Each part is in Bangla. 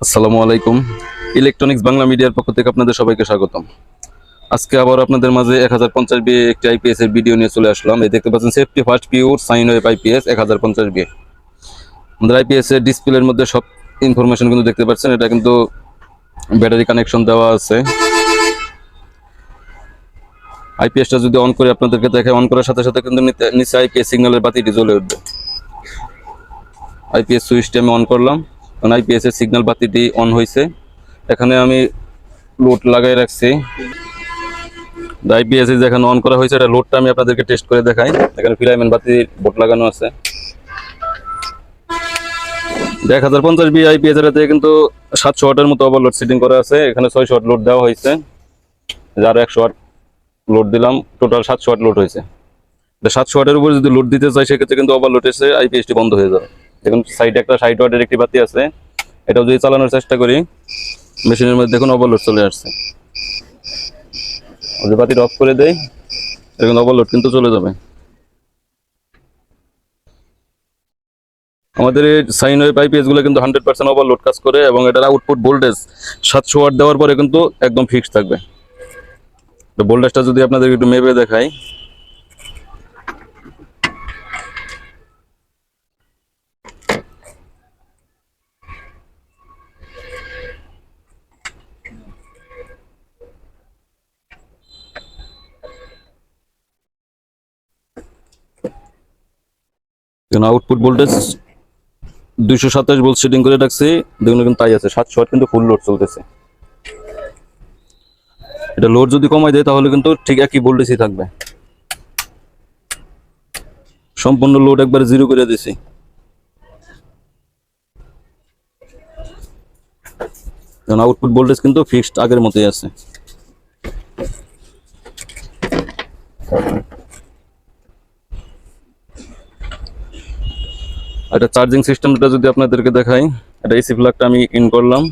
আসসালামু আলাইকুম। ইলেকট্রনিক্স বাংলা মিডিয়ার পক্ষ থেকে আপনাদের সবাইকে স্বাগতম। আজকে আবার আপনাদের মাঝে এক হাজার পঞ্চাশ বিয়ে একটি আইপিএস এর ভিডিও নিয়ে চলে আসলাম। এই দেখতে পাচ্ছেন safety first pure sine wave IPS এক হাজার পঞ্চাশ বিয়ে আমাদের আইপিএস এর ডিসপ্লের মধ্যে সব ইনফরমেশন কিন্তু দেখতে পাচ্ছেন। এটা কিন্তু ব্যাটারি কানেকশন দেওয়া আছে। আইপিএসটা যদি অন করে আপনাদেরকে দেখে অন করার সাথে সাথে কিন্তু নিতে- নিচে আইপিএস সিগন্যালের বাতিটি জ্বলে উঠবে। আইপিএস সুইচটি আমি অন করলাম। আইপিএস এর সিগন্যাল বাতিটি অন হয়েছে এখানে আমি লোড লাগাই রাখছি। আইপিএস যেখানে অন করা হয়েছে এটা লোডটা আমি আপনাদেরকে টেস্ট করে দেখাই। এখানে ফিলামেন্ট বাতি বোর্ড লাগানো আছে। এক হাজার পঞ্চাশ বি আইপিএস এটাতে কিন্তু সাতশো ওয়াটের মতো ওভারলোড সেটিং করা আছে। এখানে ছয়শো ওয়াট লোড দেওয়া হয়েছে যার একশো ওয়াট লোড দিলাম টোটাল সাতশো ওয়াট লোড হয়েছে সাতশো ওয়াটের উপরে যদি লোড দিতে চাই, সেক্ষেত্রে কিন্তু ওভারলোড এসে আইপিএসটি বন্ধ হয়ে যাবে। দেখুন সাইডে একটা ষাট ওয়াটের একটি বাতি আছে। এটাও যদি চালানোর চেষ্টা করি, মেশিনের মধ্যে দেখুন ওভারলোড চলে আসছে। যদি বাতিটা অফ করে দেয় দেখুন ওভারলোড কিন্তু চলে যাবে। আমাদের এই সাইন ওয়েভ আইপিএসগুলো কিন্তু হান্ড্রেড পার্সেন্ট ওভারলোড কাজ করে এবং এটার আউটপুট ভোল্টেজ সাতশো ওয়াট দেওয়ার পরে কিন্তু একদম ফিক্সড থাকবে। তো ভোল্টেজটা যদি আপনাদের একটু মেপে দেখাই দেখুন আউটপুট ভোল্টেজ দুইশো সাতাশ ভোল্ট সেটিং করে রাখছি। দেখুন কিন্তু তাই আছে, সাতশো কিন্তু ফুল লোড চলতেছে। এটা লোড যদি কমাই দেয়, তাহলে কিন্তু ঠিক একই ভোল্টেজই থাকবে। সম্পূর্ণ লোড একবার জিরো করে দিছি আউটপুট ভোল্টেজ কিন্তু ফিক্সড আগের মতোই আছে। এটা চার্জিং সিস্টেমটা যদি আপনাদেরকে দেখাই, এটা এসি প্লাগটা আমি ইন করলাম।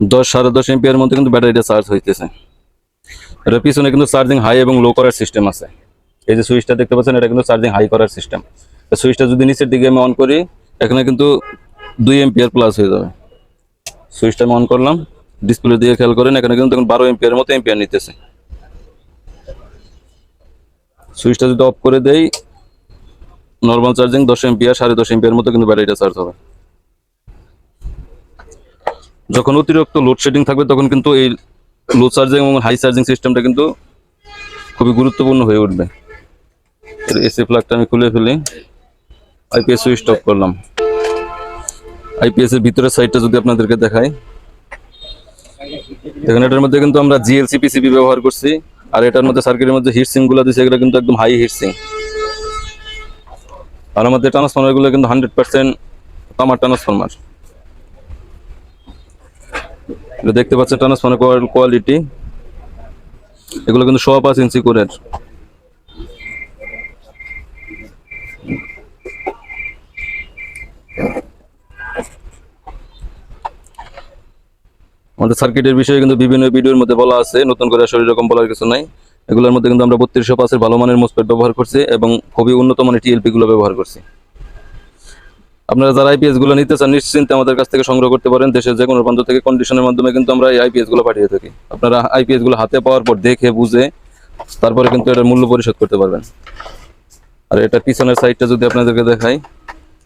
দশ সাড়ে দশ এমপিয়ার মধ্যে কিন্তু ব্যাটারিটা চার্জ হইতেছে। এটার পিছনে কিন্তু চার্জিং হাই এবং লো করার সিস্টেম আছে। এই যে সুইচটা দেখতে পাচ্ছেন, এটা কিন্তু চার্জিং হাই করার সিস্টেম সুইচটা যদি নিচের দিকে আমি অন করি, এখানে কিন্তু দুই এমপিয়ার প্লাস হয়ে যাবে। সুইচটা আমি অন করলাম ডিসপ্লে দিয়ে খেয়াল করেন, এখানে কিন্তু দেখুন বারো এমপিয়ার মতো এমপিয়ার নিতেছে। সুইচটা যদি অফ করে দেই নর্মাল চার্জিং দশ এমপিয়ার সাড়ে দশ এমপিয়ার মতো কিন্তু ব্যাটারিটা চার্জ হবে। যখন অতিরিক্ত লোডশেডিং থাকবে, তখন কিন্তু এই লো চার্জিং এবং হাই চার্জিং সিস্টেমটা কিন্তু খুবই গুরুত্বপূর্ণ হয়ে উঠবে। এসি প্লাগটা আমি খুলে ফেলি। আইপিএস সুইচ অফ করলাম। আইপিএস এর ভিতরের সাইডটা যদি আপনাদেরকে দেখাই। দেখুন, এটার মধ্যে কিন্তু আমরা জিএলসি পিসিবি ব্যবহার করছি। আর এটার মধ্যে সার্কিটের মধ্যে হিটসিংগুলো দিচ্ছে এগুলো কিন্তু একদম হাই হিটসিং আর আমাদের ট্রান্সফর্মারগুলো কিন্তু হান্ড্রেড পার্সেন্ট তামার ট্রান্সফর্মার দেখতে পাচ্ছেন ট্রান্সফর্মার কোয়ালিটি এগুলো কিন্তু সোয়া পাঁচ ইঞ্চি করে আমাদের সার্কিটের বিষয়ে কিন্তু বিভিন্ন ভিডিওর মধ্যে বলা আছে, নতুন করে আসলে এরকম বলার কিছু নাই। এগুলোর মধ্যে কিন্তু আমরা বত্রিশশো পাঁচের ভালো মানের মোসপেট ব্যবহার করছি এবং খুবই উন্নত মানের টিএলপি গুলো ব্যবহার করছি। আপনারা যারা আইপিএসগুলো নিতে চান, নিশ্চিন্তে আমাদের কাছ থেকে সংগ্রহ করতে পারেন। দেশের যে কোনো প্রান্ত থেকে কন্ডিশনের মাধ্যমে কিন্তু আমরা এই আইপিএসগুলো পাঠিয়ে থাকি। আপনারা আইপিএসগুলো হাতে পাওয়ার পর দেখে, বুঝে, তারপরে কিন্তু এটার মূল্য পরিশোধ করতে পারবেন। আর এটা পিছনের সাইডটা যদি আপনাদেরকে দেখাই,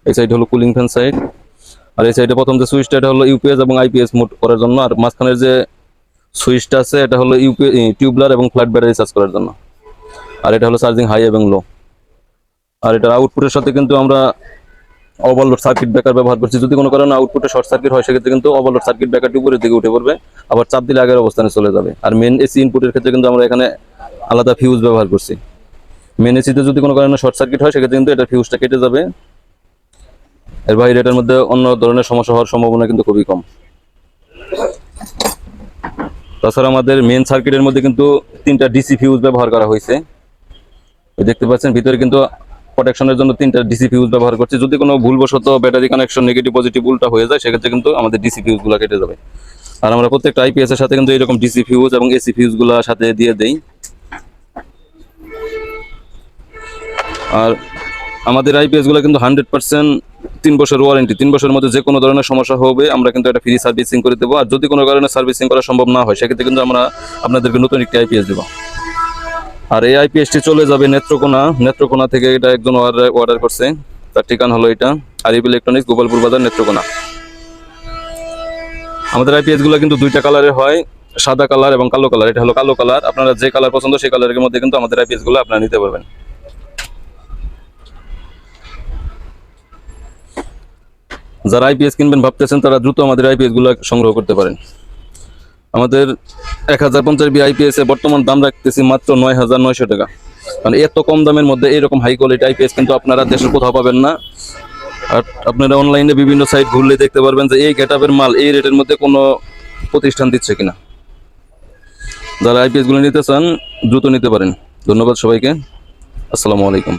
এই সাইড হলো কুলিং ফ্যান সাইড আর এই সাইডে প্রথম যে সুইচটা, এটা হলো ইউপিএস এবং আইপিএস মোড করার জন্য। আর মাঝখানের যে সুইচটা আছে, এটা হলো ইউপি টিউবলার এবং ফ্ল্যাট ব্যাটারি চার্জ করার জন্য। আর এটা হলো চার্জিং হাই এবং লো। আর এটার আউটপুটের সাথে কিন্তু আমরা ওভারলোড সার্কিট ব্রেকার ব্যবহার করছি। যদি কোনো কারণে আউটপুটে শর্ট সার্কিট হয়, সেক্ষেত্রে কিন্তু ওভারলোড সার্কিট ব্রেকারটি উপরের দিকে উঠে পড়বে। আবার চাপ দিলে আগের অবস্থানে চলে যাবে। আর মেন এসি ইনপুটের ক্ষেত্রে কিন্তু আমরা এখানে আলাদা ফিউজ ব্যবহার করছি। মেন এসিতে যদি কোনো কারণে শর্ট সার্কিট হয়, সেক্ষেত্রে কিন্তু এটা ফিউজটা কেটে যাবে। এর বাইরে এটার মধ্যে অন্য ধরনের সমস্যা হওয়ার সম্ভাবনা কিন্তু খুবই কম। তাছাড়া আমাদের মেন সার্কিটের মধ্যে কিন্তু তিনটা ডিসি ফিউজ ব্যবহার করা হয়েছে। দেখতে পাচ্ছেন, ভিতরে কিন্তু প্রোটেকশনের জন্য তিনটা ডিসি ফিউজ ব্যবহার করছি। যদি কোনো ভুলবশত ব্যাটারি কানেকশন নেগেটিভ পজিটিভ উল্টা হয়ে যায়, সেক্ষেত্রে কিন্তু আমাদের ডিসি ফিউজগুলো কেটে যাবে। আর আমরা প্রত্যেকটা আইপিএস এর সাথে কিন্তু এরকম ডিসি ফিউজ এবং এসি ফিউজগুলো সাথে দিয়ে দেই। আর আমাদের আইপিএসগুলো কিন্তু হান্ড্রেড পার্সেন্ট তিন বছর ওয়ারেন্টি তিন বছরের মধ্যে যে কোনো ধরনের সমস্যা হবে, আমরা কিন্তু একটা ফ্রি সার্ভিসিং করে দেবো। আর যদি কোনো কারণে সার্ভিসিং করা সম্ভব না হয়, সেক্ষেত্রে কিন্তু আমরা আপনাদেরকে নতুন একটি আইপিএস দেবো। আর এই আইপিএসটি চলে যাবে নেত্রকোনা। নেত্রকোনা থেকে এটা একজন অর্ডার অর্ডার করছে। তার ঠিকানা হলো এটা, আরিফ ইলেকট্রনিক্স গোপালপুর বাজার, নেত্রকোনা। আমাদের আইপিএসগুলো কিন্তু দুইটা কালারের হয়, সাদা কালার এবং কালো কালার এটা হলো কালো কালার আপনারা যে কালার পছন্দ, সেই কালারের মধ্যে কিন্তু আমাদের আইপিএসগুলো আপনারা নিতে পারবেন। যারা আইপিএস কিনবেন ভাবতেছেন, তারা দ্রুত আমাদের আইপিএসগুলো সংগ্রহ করতে পারেন। আমাদের এক হাজার পঞ্চাশ বি আইপিএস বর্তমান দাম রাখতেছি মাত্র নয় হাজার নয়শো টাকা। মানে এত কম দামের মধ্যে এরকম হাই কোয়ালিটি আইপিএস কিন্তু আপনারা দেশের কোথাও পাবেন না। আর আপনারা অনলাইনে বিভিন্ন সাইট ঘুরলে দেখতে পারবেন যে এই গেটআপের মাল এই রেটের মধ্যে কোনো প্রতিষ্ঠান দিচ্ছে কিনা। যারা আইপিএসগুলো নিতে চান, দ্রুত নিতে পারেন। ধন্যবাদ সবাইকে। আসসালামু আলাইকুম।